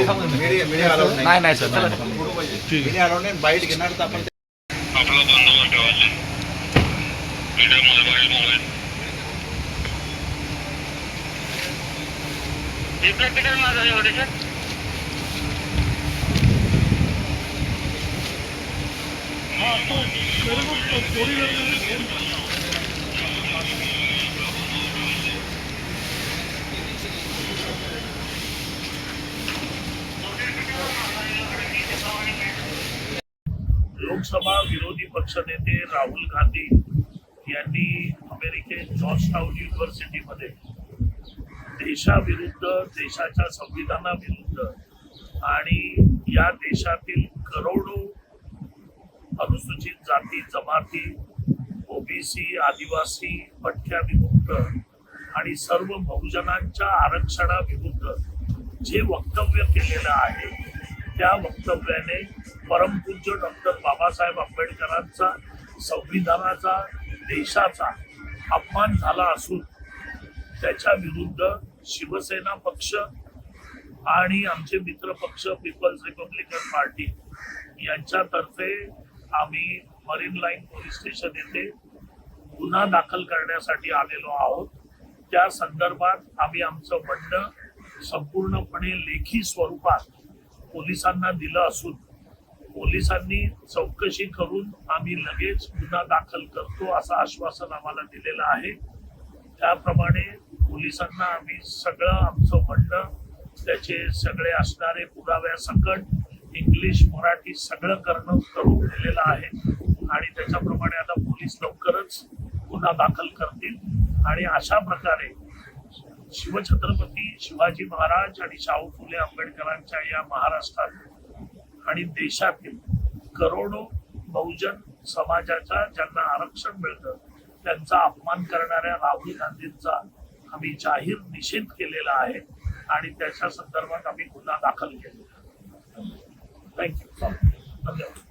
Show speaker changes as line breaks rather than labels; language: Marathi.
नाही
नाही सर
नाही. बाईट घेणार तर आपण
आपला बंद मोबाईल तिकडे माझा एवढे सर
लोकसभा विरोधी पक्षनेते राहुल गांधी यांनी अमेरिकेत जॉर्जटाऊन युनिव्हर्सिटीमध्ये देशाविरुद्ध देशाच्या संविधानाविरुद्ध आणि या देशातील करोडो अनुसूचित जाती जमाती ओबीसी आदिवासी पठ्या विमुक्त आणि सर्व बहुजनांच्या आरक्षणाविरुद्ध जे वक्तव्य केलेलं आहे त्या वक्तव्याने परमपूज्य डॉक्टर बाबासाहेब आंबेडकरांचा संविधानाचा देशाचा अपमान झाला असून त्याच्या विरुद्ध शिवसेना पक्ष आणि आमचे मित्र पक्ष पीपल्स रिपब्लिकन पार्टी यांच्यातर्फे आम्ही मरीन लाईन पोलीस स्टेशन येथे गुन्हा दाखल करण्यासाठी आलेलो आहोत. त्या संदर्भात आम्ही आमचं म्हणणं संपूर्णपणे लेखी स्वरूपात पोलिसांना दिलं असून पोलिसांनी चौकशी करून आम्ही लगेच गुन्हा दाखल करतो असं आश्वासन आम्हाला दिलेलं आहे. त्याप्रमाणे पोलिसांना आम्ही सगळं आमचं म्हणणं त्याचे सगळे असणारे पुराव्यासकट इंग्लिश मराठी सगळं करणं करून दिलेलं आहे. आणि त्याच्याप्रमाणे आता पोलीस लवकरच गुन्हा दाखल करतील. आणि अशा प्रकारे शिवछत्रपती शिवाजी महाराज आणि शाहू फुले आंबेडकरांच्या या महाराष्ट्रात आणि देशातील करोडो बहुजन समाजाच्या ज्यांना आरक्षण मिळतं त्यांचा अपमान करणाऱ्या राहुल गांधींचा आम्ही जाहीर निषेध केलेला आहे. आणि त्याच्या संदर्भात आम्ही गुन्हा दाखल केलेला Thank you.